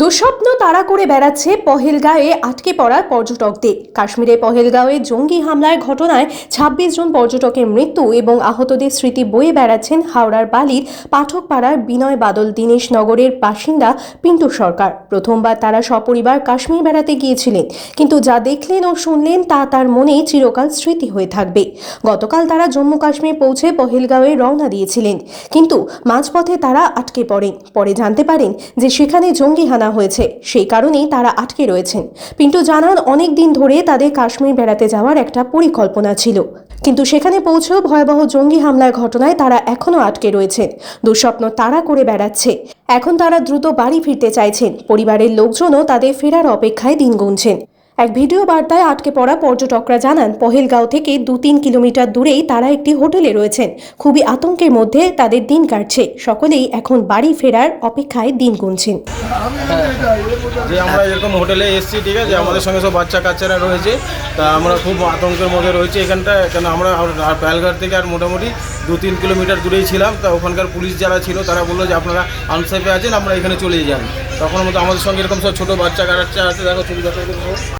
দুঃস্বপ্ন তাড়া করে বেড়াচ্ছে পহেলগাঁওয়ে আটকে পড়া পর্যটকদের। কাশ্মীরে পহেলগাঁওয়ে জঙ্গি হামলার ঘটনায় ছাব্বিশ জন পর্যটকের মৃত্যু এবং আহতদের স্মৃতি বয়ে বেড়াচ্ছেন হাওড়ার বালির পাঠকপাড়ার বিনয় বাদল দীনেশ নগরের বাসিন্দা পিন্টু সরকার। প্রথমবার তারা সপরিবার কাশ্মীর বেড়াতে গিয়েছিলেন, কিন্তু যা দেখলেন ও শুনলেন তা তার মনে চিরকাল স্মৃতি হয়ে থাকবে। গতকাল তারা জম্মু কাশ্মীর পৌঁছে পহেলগাঁওয়ে রওনা দিয়েছিলেন, কিন্তু মাঝপথে তারা আটকে পড়েন। পরে জানতে পারেন যে সেখানে জঙ্গি হানা হয়েছে। সেই কারণেই তারা আটকে রয়েছেন। পিন্টু জানান অনেক দিন ধরে তাদের কাশ্মীর বেড়াতে যাওয়ার একটা পরিকল্পনা ছিল। কিন্তু সেখানে পৌঁছেও ভয়াবহ জঙ্গি হামলার ঘটনায় তারা এখনও আটকে রয়েছেন। দুঃস্বপ্ন তারা করে বেড়াচ্ছে। এখন তারা দ্রুত বাড়ি ফিরতে চাইছেন। পরিবারের লোকজনও তাদের ফেরার অপেক্ষায় দিন গুনছেন। এক ভিডিও বার্তায় আটকে পড়া পর্যটকরা জানান, পহেলগাঁও থেকে দু তিন কিলোমিটার দূরেই তারা একটি হোটেলে রয়েছেন। খুবই আতঙ্কের মধ্যে তাদের দিন কাটছে। সকলেই এখন বাড়ি ফেরার অপেক্ষায় দিন গুনছেন। যে আমরা এরকম হোটেলে এসেছি, ঠিক আছে? আমাদের সঙ্গে সব বাচ্চা কাচ্চারা রয়েছে। তা আমরা খুব আতঙ্কের মধ্যে রয়েছে এখানটা। কেন আমরা পায়েলঘাট থেকে আর মোটামুটি দু তিন কিলোমিটার দূরেই ছিলাম। তা ওখানকার পুলিশ যারা ছিল, তারা বলল যে আপনারা আনসেফে আছেন, আমরা এখানে চলে যান তখন মতো আমাদের সঙ্গে এরকম সব ছোটো বাচ্চা কাচ্চা আছে। দেখো ছবি দেখো